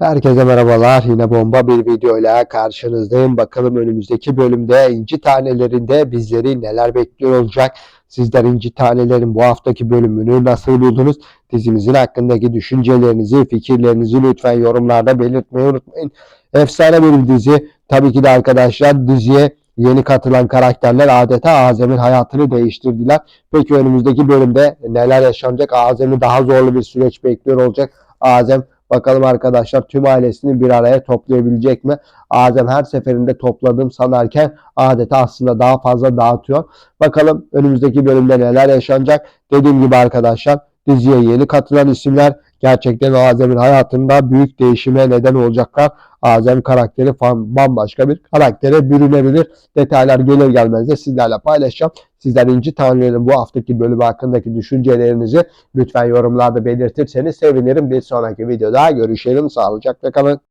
Herkese merhabalar. Yine bomba bir videoyla karşınızdayım. Bakalım önümüzdeki bölümde inci tanelerinde bizleri neler bekliyor olacak? Sizler inci tanelerin bu haftaki bölümünü nasıl buldunuz? Dizimizin hakkındaki düşüncelerinizi, fikirlerinizi lütfen yorumlarda belirtmeyi unutmayın. Efsane bir dizi. Tabii ki de arkadaşlar diziye yeni katılan karakterler adeta Azem'in hayatını değiştirdiler. Peki önümüzdeki bölümde neler yaşanacak? Azem'i daha zorlu bir süreç bekliyor olacak. Azem Bakalım arkadaşlar tüm ailesini bir araya toplayabilecek mi? Azem her seferinde topladım sanarken adeta aslında daha fazla dağıtıyor. Bakalım önümüzdeki bölümde neler yaşanacak? Dediğim gibi arkadaşlar diziye yeni katılan isimler gerçekten Azem'in hayatında büyük değişime neden olacaklar. Azem karakteri bambaşka bir karaktere bürünebilir. Detaylar gelir gelmez de sizlerle paylaşacağım. Sizler İnci Tanrı'nın bu haftaki bölümü hakkındaki düşüncelerinizi lütfen yorumlarda belirtirseniz sevinirim. Bir sonraki videoda görüşelim. Sağlıcakla kalın.